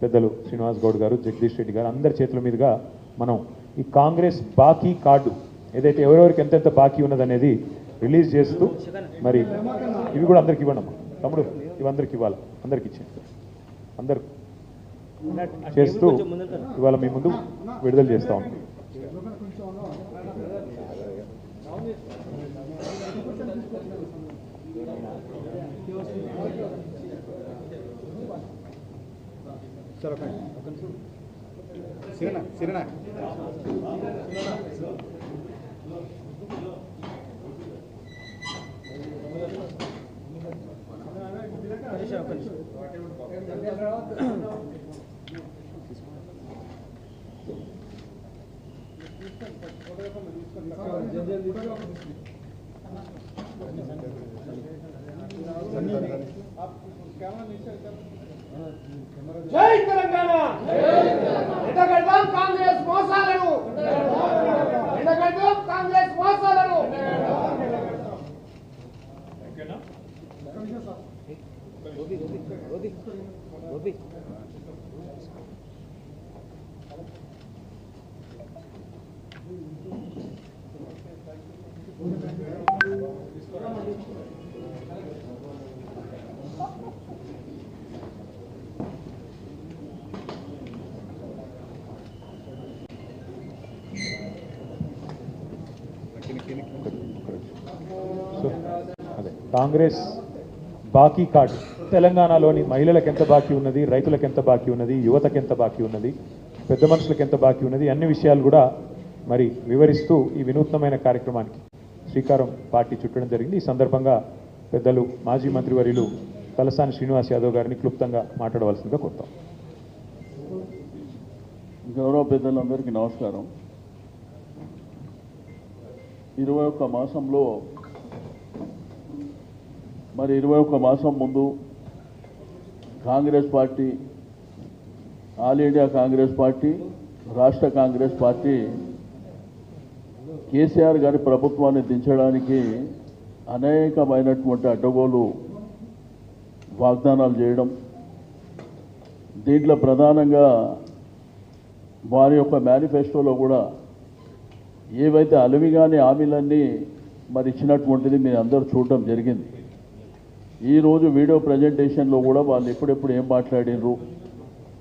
పెద్దలు శ్రీనివాస్ గౌడ్ గారు జగదీష్ రెడ్డి గారు అందరి చేతుల మీదుగా మనం ఈ కాంగ్రెస్ బాకీ కార్డు ఏదైతే ఎవరెవరికి ఎంతెంత బాకీ ఉన్నదనేది రిలీజ్ చేస్తూ మరి ఇవి కూడా అందరికి ఇవ్వండి అమ్మా. తమ్ముడు ఇవి అందరికి ఇవ్వాలి? అందరికి ఇచ్చేయండి. అందరు చేస్తూ ఇవాళ మీ ముందు విడుదల చేస్తా ఉన్నాం. चलो सिरना सिरना आप कैमरा नीचे జై తెలంగాణ! ఎండగడదాం కాంగ్రెస్ మోసాలను! ఎండగడదాం కాంగ్రెస్ మోసాలను! సో కాంగ్రెస్ బాకీ కార్డు. తెలంగాణలోని మహిళలకు ఎంత బాకీ ఉన్నది? రైతులకు ఎంత బాకీ ఉన్నది? యువతకు ఎంత బాకీ ఉన్నది? పెద్ద మనుషులకు ఎంత బాకీ ఉన్నది? అన్ని విషయాలు కూడా మరి వివరిస్తూ ఈ వినూత్నమైన కార్యక్రమానికి శ్రీకారం పార్టీ చుట్టడం జరిగింది. ఈ సందర్భంగా పెద్దలు మాజీ మంత్రివర్యులు తలసాని శ్రీనివాస్ యాదవ్ గారిని క్లుప్తంగా మాట్లాడవలసిందిగా కోరుతాం. గౌరవ పెద్దలందరికీ నమస్కారం. ఇరవై ఒక్క మాసంలో మరి ఇరవై ఒక్క మాసం ముందు Congress party all India Congress party రాష్ట్ర కాంగ్రెస్ పార్టీ కేసీఆర్ గారి ప్రభుత్వాన్ని దించడానికి అనేకమైనటువంటి అడ్డగోలు వాగ్దానాలు చేయడం దీంట్లో ప్రధానంగా వారి యొక్క మేనిఫెస్టోలో కూడా ఏవైతే అలవిగాని హామీలన్నీ మరి ఇచ్చినటువంటిది మీరు అందరూ చూడటం జరిగింది. ఈరోజు వీడియో ప్రజెంటేషన్లో కూడా వాళ్ళు ఎప్పుడెప్పుడు ఏం మాట్లాడినరు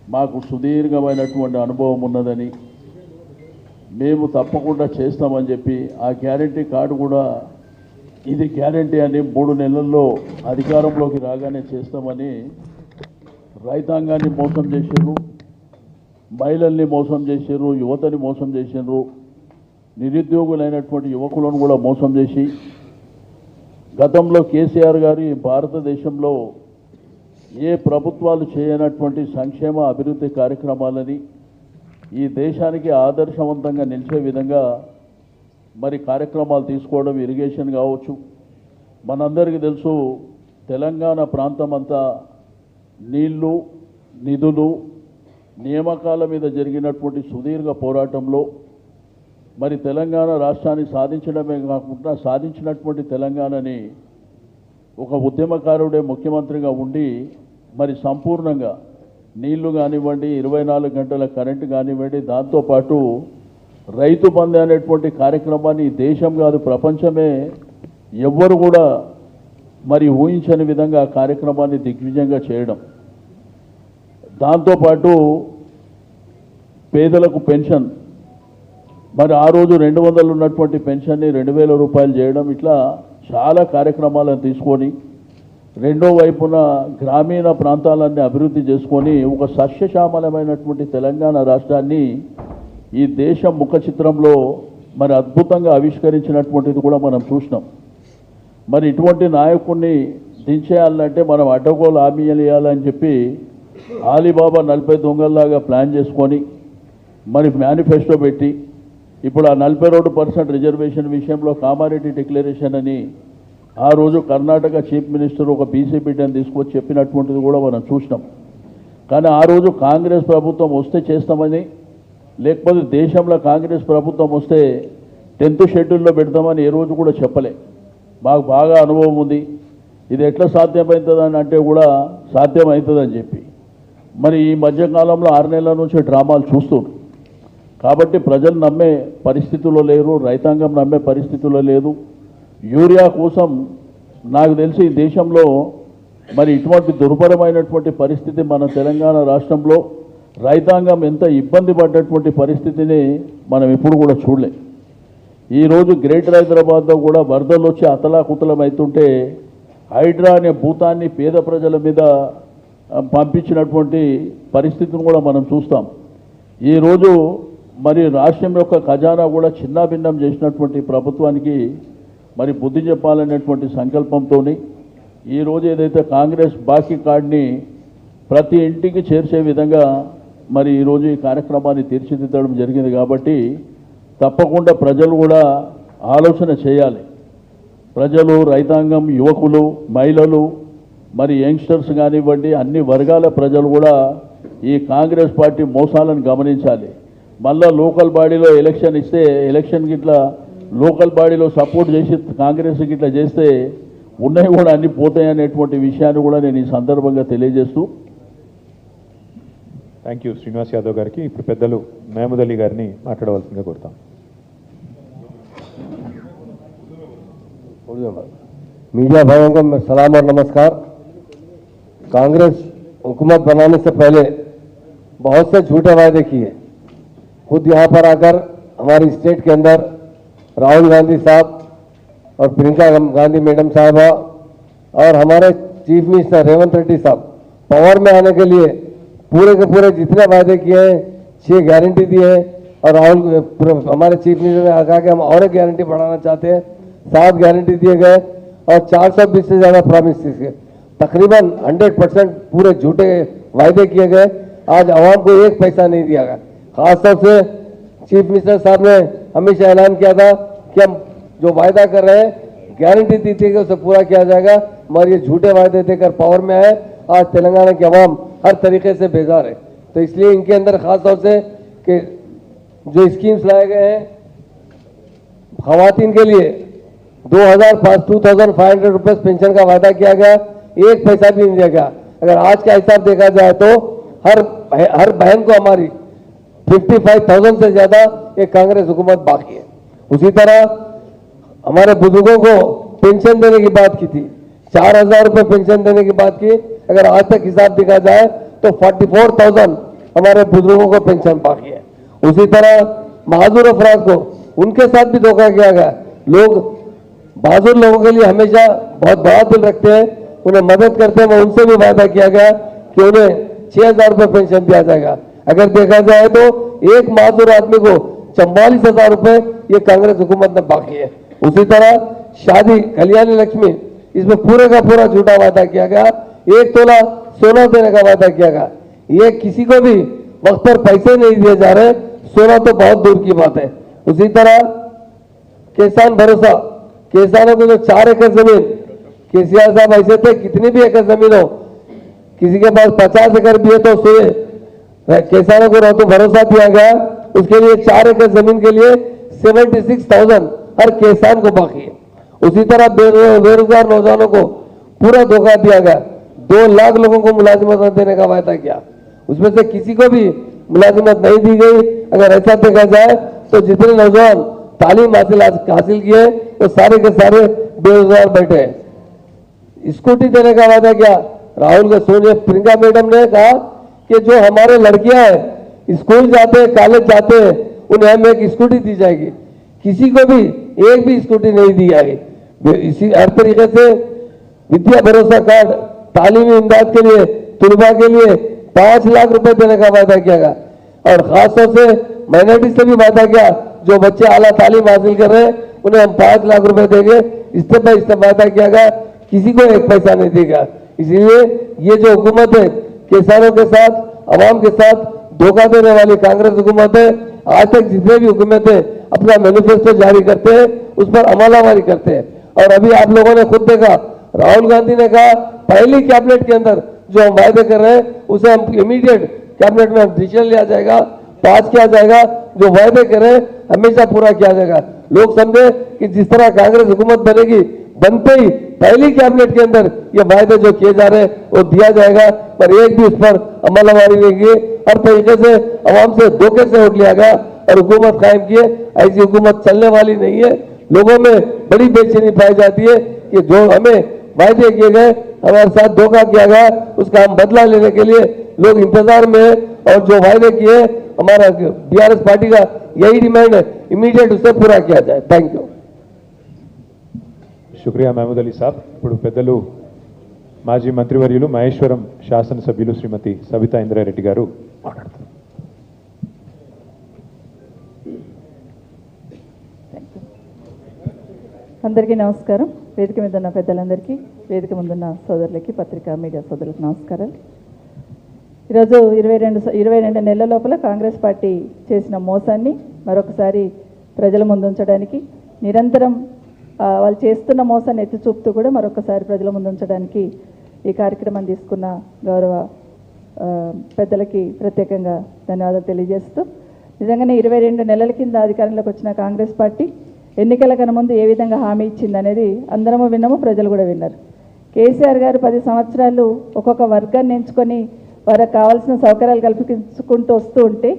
మాకు సుదీర్ఘమైనటువంటి అనుభవం ఉన్నదని మేము తప్పకుండా చేస్తామని చెప్పి ఆ గ్యారంటీ కార్డు కూడా ఇది గ్యారంటీ అని మూడు నెలల్లో అధికారంలోకి రాగానే చేస్తామని రైతాంగాన్ని మోసం చేశారు మహిళల్ని మోసం చేశారు యువతని మోసం చేశారు నిరుద్యోగులైనటువంటి యువకులను కూడా మోసం చేసి గతంలో కేసీఆర్ గారు ఈ భారతదేశంలో ఏ ప్రభుత్వాలు చేయనటువంటి సంక్షేమ అభివృద్ధి కార్యక్రమాలని ఈ దేశానికి ఆదర్శవంతంగా నిలిచే విధంగా మరి కార్యక్రమాలు తీసుకోవడం ఇరిగేషన్ కావచ్చు. మనందరికీ తెలుసు తెలంగాణ ప్రాంతం అంతా నీళ్ళు నిధులు నియామకాల మీద జరిగినటువంటి సుదీర్ఘ పోరాటంలో మరి తెలంగాణ రాష్ట్రాన్ని సాధించడమే కాకుండా సాధించినటువంటి తెలంగాణని ఒక ఉద్యమకారుడే ముఖ్యమంత్రిగా ఉండి మరి సంపూర్ణంగా నీళ్ళు కానివ్వండి ఇరవై నాలుగు గంటల కరెంటు కానివ్వండి దాంతోపాటు రైతు బంధు అనేటువంటి కార్యక్రమాన్ని దేశం కాదు ప్రపంచమే ఎవ్వరు కూడా మరి ఊహించని విధంగా ఆ కార్యక్రమాన్ని దిగ్విజయంగా చేయడం. దాంతోపాటు పేదలకు పెన్షన్ మరి ఆ రోజు రెండు వందలు ఉన్నటువంటి పెన్షన్ని రెండు వేల రూపాయలు చేయడం ఇట్లా చాలా కార్యక్రమాలను తీసుకొని రెండో వైపున గ్రామీణ ప్రాంతాలన్నీ అభివృద్ధి చేసుకొని ఒక సస్యశ్యామలమైనటువంటి తెలంగాణ రాష్ట్రాన్ని ఈ దేశం ముఖ చిత్రంలో మరి అద్భుతంగా ఆవిష్కరించినటువంటిది కూడా మనం చూసినాం. మరి ఇటువంటి నాయకుడిని దించేయాలంటే మనం అడ్డగోలు హామీలు చెప్పి ఆలీబాబా నలభై దొంగల్లాగా ప్లాన్ చేసుకొని మరి మేనిఫెస్టో పెట్టి ఇప్పుడు ఆ నలభై రెండు పర్సెంట్ రిజర్వేషన్ విషయంలో కామారెడ్డి డిక్లరేషన్ అని ఆ రోజు కర్ణాటక చీఫ్ మినిస్టర్ ఒక బీసీ బిడ్డని తీసుకొచ్చి చెప్పినటువంటిది కూడా మనం చూసినాం. కానీ ఆ రోజు కాంగ్రెస్ ప్రభుత్వం వస్తే చేస్తామని లేకపోతే దేశంలో కాంగ్రెస్ ప్రభుత్వం వస్తే టెన్త్ షెడ్యూల్లో పెడతామని ఏ రోజు కూడా చెప్పలే. మాకు బాగా అనుభవం ఉంది. ఇది ఎట్లా సాధ్యమవుతుందని అంటే కూడా సాధ్యమవుతుందని చెప్పి. మరి ఈ మధ్యకాలంలో ఆరు నెలల నుంచి డ్రామాలు చూస్తున్నారు. కాబట్టి ప్రజలు నమ్మే పరిస్థితుల్లో లేరు రైతాంగం నమ్మే పరిస్థితుల్లో లేదు. యూరియా కోసం నాకు తెలిసి ఈ దేశంలో మరి ఇటువంటి దుర్భరమైనటువంటి పరిస్థితి మన తెలంగాణ రాష్ట్రంలో రైతాంగం ఎంత ఇబ్బంది పడ్డటువంటి పరిస్థితిని మనం ఎప్పుడు కూడా చూడలే. ఈరోజు గ్రేటర్ హైదరాబాద్లో కూడా వరదలు వచ్చి అతలాకుతలం అవుతుంటే హైడ్రా అనే భూతాన్ని పేద ప్రజల మీద పంపించినటువంటి పరిస్థితిని కూడా మనం చూస్తాం. ఈరోజు మరి రాష్ట్రం యొక్క ఖజానా కూడా చిన్నాభిన్నం చేసినటువంటి ప్రభుత్వానికి మరి బుద్ధి చెప్పాలనేటువంటి సంకల్పంతో ఈరోజు ఏదైతే కాంగ్రెస్ బాకీ కార్డ్ని ప్రతి ఇంటికి చేర్చే విధంగా మరి ఈరోజు ఈ కార్యక్రమాన్ని తీర్చిదిద్దడం జరిగింది కాబట్టి తప్పకుండా ప్రజలు కూడా ఆలోచన చేయాలి. ప్రజలు రైతాంగం యువకులు మహిళలు మరి యంగ్స్టర్స్ కానివ్వండి అన్ని వర్గాల ప్రజలు కూడా ఈ కాంగ్రెస్ పార్టీ మోసాలను గమనించాలి. మళ్ళా లోకల్ బాడీలో ఎలక్షన్ ఇస్తే ఎలక్షన్కి ఇట్లా లోకల్ బాడీలో సపోర్ట్ చేసి కాంగ్రెస్కి ఇట్లా చేస్తే ఉన్నాయి కూడా అన్ని పోతాయి అనేటువంటి విషయాన్ని కూడా నేను ఈ సందర్భంగా తెలియజేస్తూ థ్యాంక్ యూ శ్రీనివాస్ యాదవ్ గారికి ఇప్పుడు పెద్దలు మహమూద్ అలీ గారిని మాట్లాడవలసిందిగా కోరుతాం मीडिया भाइयों को मैं सलाम और नमस्कार कांग्रेस हुकूमत बनाने से पहले बहुत से झूठे वायदे किए खुद यहाँ पर आकर हमारी स्टेट के अंदर राहुल गांधी साहब और प्रियंका गांधी मैडम साहबा और हमारे चीफ मिनिस्टर रेवंत रेड्डी साहब पावर में आने के लिए पूरे के पूरे जितने वायदे किए हैं, छह गारंटी दी है और राहुल हमारे चीफ मिनिस्टर ने कहा कि हम और एक गारंटी बढ़ाना चाहते हैं। सात गारंटी दिए गए और 420 से ज़्यादा प्रॉमिस किए तकरीबन 100 परसेंट पूरे झूठे वायदे किए गए। आज आवाम को एक पैसा नहीं दिया गया। खासतौर से चीफ मिनिस्टर साहब ने हमेशा ऐलान किया था कि हम जो वायदा कर रहे हैं गारंटी दी थी कि उसे पूरा किया जाएगा। मगर ये झूठे वायदे देकर पावर में आए, आज तेलंगाना की आवाम हर तरीके से बेजार है। तो इसलिए इनके अंदर खास तौर से कि जो स्कीम्स लाए गए हैं, खातन के लिए 2000 two thousand five hundred rupees pension का वायदा किया गया। एक पैसा भी नहीं दिया गया। अगर आज का हिसाब देखा जाए तो हर हर बहन को हमारी 55,000 से ज़्यादा ये कांग्रेस हुकूमत बाकी है। उसी तरह हमारे बुज़ुर्गों को पेंशन देने की बात की थी चार हज़ार रुपये पेंशन देने की बात की। अगर आज तक हिसाब देखा जाए तो 44,000 हमारे बुज़ुर्गों को पेंशन बाकी है। उसी तरह बहादुर अफराद को उनके साथ भी धोखा किया गया। लोग बहादुर लोगों के लिए हमेशा बहुत बड़ा दिल रखते हैं उन्हें मदद करते हैं उनसे भी वादा किया गया कि उन्हें छह हज़ार रुपये पेंशन दिया जाएगा। अगर देखा जाए तो एक माजूर आदमी को चौवालीस हज़ार रुपये ये कांग्रेस हुकूमत ने बाकी है। उसी तरह शादी कल्याणी लक्ष्मी, इसमें पूरे का पूरा झूठा वादा किया गया, एक तोला सोना देने का वादा किया गया। ये किसी को भी वक्त पर पैसे नहीं दिए जा रहे, सोना तो बहुत दूर की बात है। उसी तरह किसान भरोसा, किसानों को जो चार एकड़ ज़मीन, केसीआर साहब ऐसे थे, कितनी भी एकड़ ज़मीन हो, किसी के पास पचास एकड़ भी है तो उसे किसानों को तो भरोसा दिया गया। उसके लिए चार एकड़ ज़मीन के लिए सेवेंटी सिक्स थाउज़ेंड हर किसान को बाकी है। उसी तरह बेरोजगार नौजवानों को पूरा धोखा दिया गया। दो लाख लोगों को मुलाजिमत देने का वायदा किया। उसमें से किसी को भी मुलाजिमत नहीं दी गई। अगर ऐसा देखा जाए तो जितने नौजवान तालीम हासिल हासिल किए, वो सारे के सारे बेरोजगार बैठे हैं। स्कूटी देने का वादा किया। राहुल सोनिया प्रियंका मैडम ने कहा कि जो हमारे लड़कियाँ हैं, स्कूल जाते हैं कॉलेज जाते हैं, उन्हें हम एक स्कूटी दी जाएगी। किसी को भी एक भी स्कूटी नहीं दी जाएगी। इसी हर तरीके से विद्या भरोसा कार्ड, तालीमी इमदाद के लिए तुलबा के लिए पाँच लाख रुपए देने का वादा किया गया। और खासतौर से माइनॉरिटी से भी वादा किया, जो बच्चे आला तालीम हासिल कर रहे हैं, उन्हें हम पाँच लाख रुपए देंगे। स्टेप बाय स्टेप वादा किया गया, किसी को एक पैसा नहीं देगा इसलिए ये जो हुकूमत है किसानों के साथ, आवाम के साथ धोखा देने वाली कांग्रेस हुकूमत है। आज तक जितने भी हुकूमतें अपना मैनिफेस्टो जारी करते हैं, उस पर अमलावारी करते हैं। और अभी आप लोगों ने खुद देखा, राहुल गांधी ने कहा, पहली कैबिनेट के अंदर जो हम वायदे कर रहे हैं, उसे हम इमीडिएट कैबिनेट में डिसीज़न लिया जाएगा पास किया जाएगा, जो वायदे करें हमेशा पूरा किया जाएगा। लोग समझे कि जिस तरह कांग्रेस हुकूमत बनेगी, बनते ही पहली कैबिनेट के अंदर ये वायदे जो किए जा रहे हैं, वो दिया जाएगा, पर एक भी उस पर अमल हमारी रहेगी हर तरीके से, आवाम से धोखे से वोट लिया गया और हुकूमत कायम किए ऐसी हुकूमत चलने वाली नहीं है। लोगों में बड़ी बेचैनी पाई जाती है कि जो हमें वायदे किए गए, हमारे साथ धोखा किया गया, उसका हम बदला लेने के लिए लोग इंतज़ार में है और जो वायदे किए हमारा बीआरएस पार्टी का यही डिमांड है। इमीडिएट उसे पूरा किया जाए। थैंक यू శుక్రియా మహమూద్ అలీ సాబ్ ఇప్పుడు పెద్దలు మాజీ మంత్రివర్యులు మహేశ్వరం శాసనసభ్యులు శ్రీమతి సబితా ఇంద్రారెడ్డి గారు మాట్లాడుతున్నారు. అందరికీ నమస్కారం. వేదిక మీద ఉన్న పెద్దలందరికీ వేదిక ముందున్న సోదరులకి పత్రికా మీడియా సోదరులకు నమస్కారాలు. ఈరోజు ఇరవై రెండు ఇరవై రెండు నెలల లోపల కాంగ్రెస్ పార్టీ చేసిన మోసాన్ని మరొకసారి ప్రజల ముందు ఉంచడానికి నిరంతరం వాళ్ళు చేస్తున్న మోసాన్ని ఎత్తి చూపుతూ కూడా మరొకసారి ప్రజల ముందు ఉంచడానికి ఈ కార్యక్రమం తీసుకున్న గౌరవ పెద్దలకి ప్రత్యేకంగా ధన్యవాదాలు తెలియజేస్తూ నిజంగానే ఇరవై రెండు నెలల కింద అధికారంలోకి వచ్చిన కాంగ్రెస్ పార్టీ ఎన్నికల కనుముందు ముందు ఏ విధంగా హామీ ఇచ్చింది అనేది అందరము విన్నాము ప్రజలు కూడా విన్నారు. కేసీఆర్ గారు పది సంవత్సరాలు ఒక్కొక్క వర్గాన్ని ఎంచుకొని వారికి కావాల్సిన సౌకర్యాలు కల్పించుకుంటూ వస్తూ ఉంటే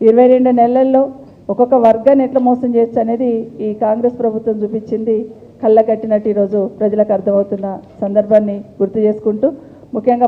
ఇరవై రెండు నెలల్లో ఒక్కొక్క వర్గాన్ని ఎట్లా మోసం చేయొచ్చు అనేది ఈ కాంగ్రెస్ ప్రభుత్వం చూపించింది. కళ్ళ కట్టినట్టు ఈరోజు ప్రజలకు అర్థమవుతున్న సందర్భాన్ని గుర్తు చేసుకుంటూ ముఖ్యంగా